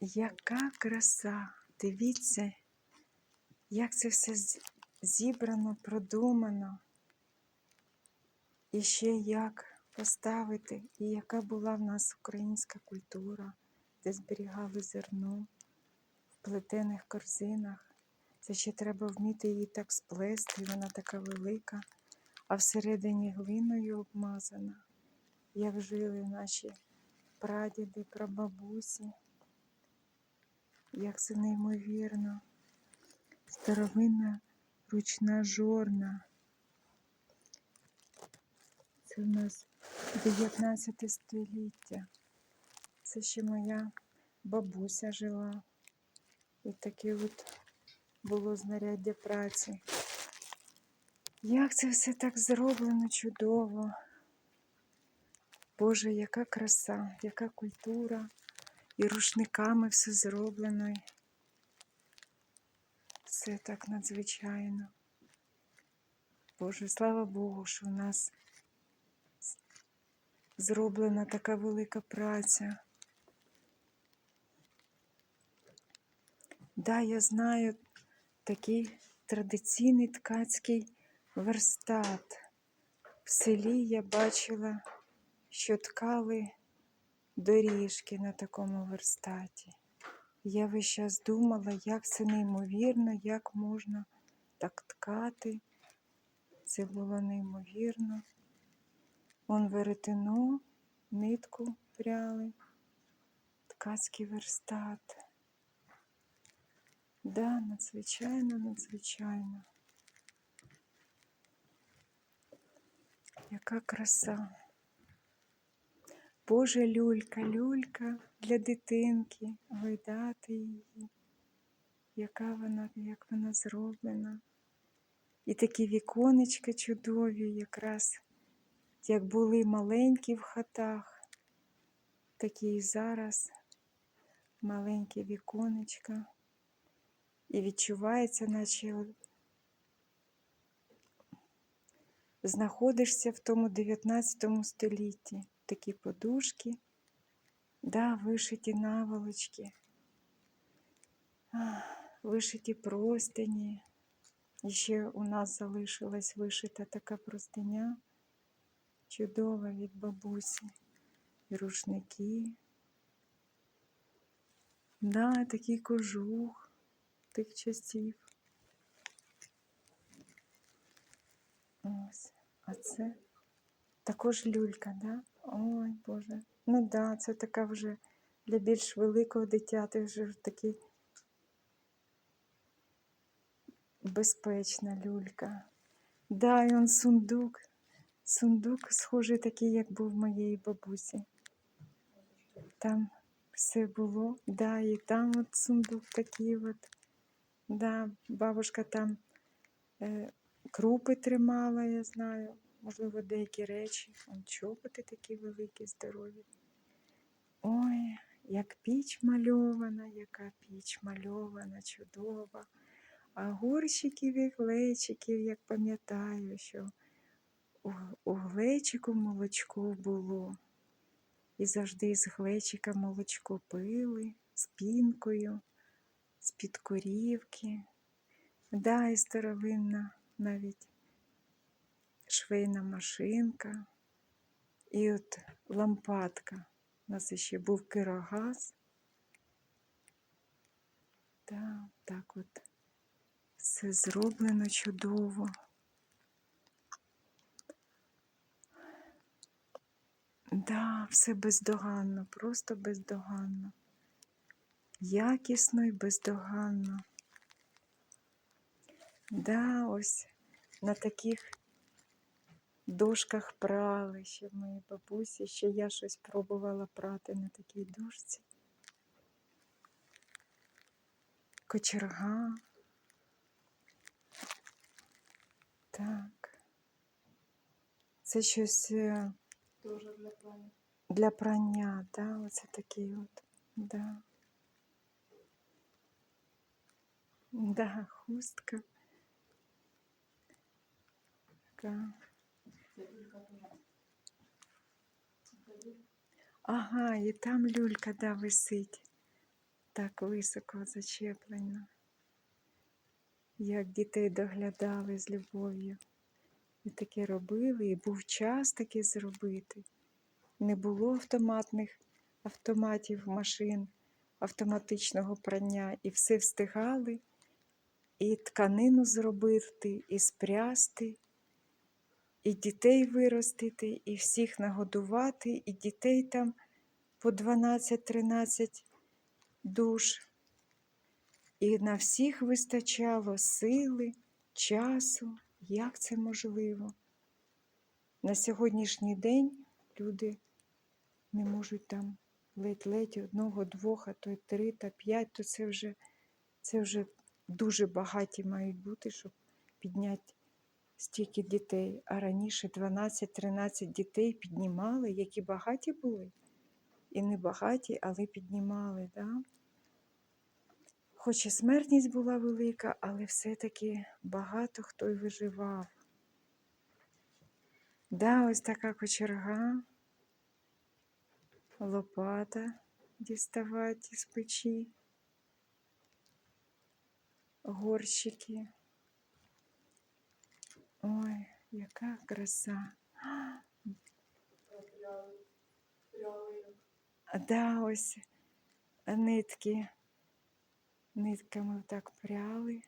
Яка краса! Дивіться, як це все зібрано, продумано. І ще як поставити, і яка була в нас українська культура, де зберігали зерно в плетених корзинах. Це ще треба вміти її так сплести, вона така велика, а всередині глиною обмазана, як жили наші прадіди, прабабусі. Як це неймовірно. Старовинна ручна жорна. Це в нас 19 століття. Це ще моя бабуся жила. І таке от було знаряддя праці. Як це все так зроблено чудово. Боже, яка краса, яка культура. І рушниками все зроблено. Це так надзвичайно. Боже, слава Богу, що в нас зроблена така велика праця. Да, я знаю такий традиційний ткацький верстат. В селі я бачила, що ткали доріжки на такому верстаті. Я весь час думала, як це неймовірно, як можна так ткати. Це було неймовірно. Он веретено, нитку пряли, ткацький верстат. Да, надзвичайно, надзвичайно. Яка краса. Боже, люлька, люлька для дитинки, гойдати її. Яка вона, як вона зроблена. І такі віконечка чудові, якраз як були маленькі в хатах, такі і зараз маленькі віконечка. І відчувається, наче знаходишся в тому 19 столітті. Такі подушки, да, вишиті наволочки, вишиті простині. І ще у нас залишилась вишита така простиня, чудова від бабусі. І рушники. Да, такий кожух тих часів. Ось. А це також люлька, да? Ой, Боже. Ну да, це така вже для більш великого дитяти вже такий безпечна люлька. Да, і он сундук. Сундук схожий такий, як був в моєї бабусі. Там все було, да, і там от сундук такий от. Да, бабушка там е, крупи тримала, я знаю. Можливо, деякі речі. Он чоботи такі великі, здорові. Ой, як піч мальована, яка піч мальована, чудова. А горщиків і глечиків, як пам'ятаю, що у, глечику молочко було. І завжди з глечика молочко пили з пінкою, з-під корівки. Да, і старовинна навіть швейна машинка. І от лампадка. У нас ще був кирогаз. Так, так от. Все зроблено чудово. Да, все бездоганно, просто бездоганно. Якісно і бездоганно. Да, ось на таких дошках прали ще в моїй бабусі, ще я щось пробувала прати на такій дошці. Кочерга. Так. Це щось е, Тоже для прання. для прання, да? Оце такий от. Да. Да, хустка. Така. Ага, і там люлька, да, висить. так високо зачеплено. Як дітей доглядали з любов'ю. І таке робили, і був час таке зробити. Не було автоматних автоматів, машин, автоматичного прання, і все встигали, і тканину зробити, і спрясти, і дітей виростити, і всіх нагодувати, і дітей там по 12-13 душ. І на всіх вистачало сили, часу. Як це можливо? На сьогоднішній день люди не можуть там ледь-ледь одного, двох, а то й три та п'ять, то це вже, це вже дуже багаті мають бути, щоб підняти стільки дітей. А раніше 12-13 дітей піднімали, які багаті були. І не багаті, але піднімали. Да? Хоч і смертність була велика, але все-таки багато хто й виживав. Да, ось така кочерга, лопата діставати з печі, горщики. Ой, яка краса. Да, ось нитки. Нитками так пряли.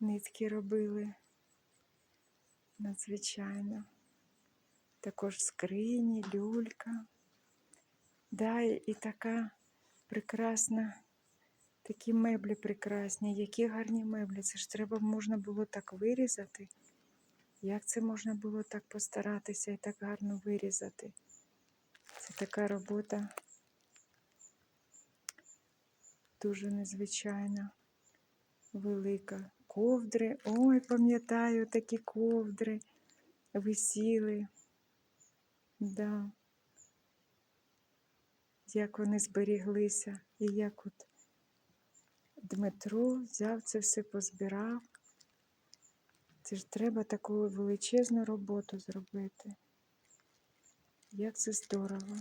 Нитки робили надзвичайно. Також скрині, люлька. Да, і така прекрасна, такі меблі прекрасні, які гарні меблі. Це ж треба можна було так вирізати. Як це можна було так постаратися і так гарно вирізати? Це така робота дуже незвичайна, велика. Ковдри. Ой, пам'ятаю, такі ковдри висіли. Да. Як вони зберіглися, і як от Дмитро взяв це все, позбирав. Це ж треба таку величезну роботу зробити. Як це здорово.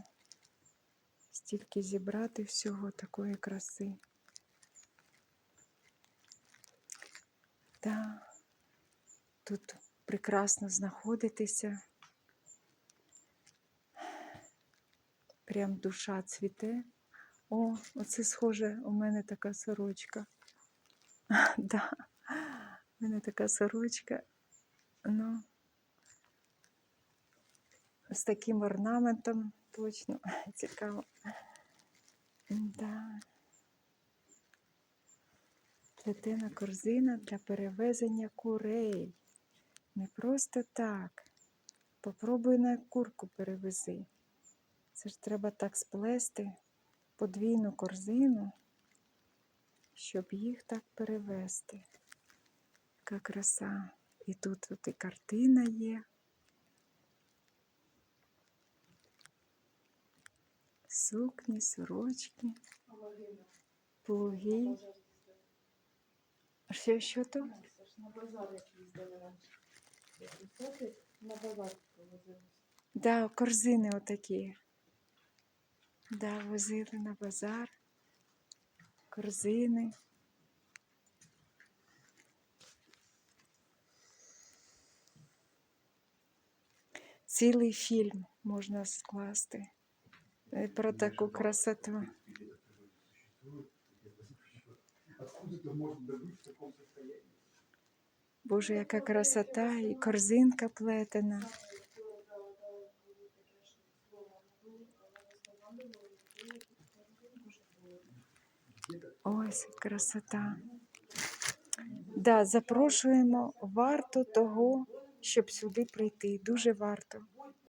Стільки зібрати всього такої краси. Та тут прекрасно знаходитися. Прям душа цвіте. О, оце схоже, у мене така сорочка. Да, у мене така сорочка. Ну, з таким орнаментом точно цікаво. Да. Плетена корзина для перевезення курей. Не просто так. Попробуй на курку перевези. Це ж треба так сплести подвійну корзину, щоб їх так перевезти. Яка краса. І тут, тут і картина є. Сукні, сорочки, плуги. Що, що то? На базар як їздили раніше. На базар повозилися. Да, корзини отакі. Да, возили на базар. Корзини. Цілий фільм можна скласти е, про таку красоту. Боже, яка красота, і корзинка плетена. Ось красота. Да, запрошуємо. Варто того, щоб сюди прийти. Дуже варто.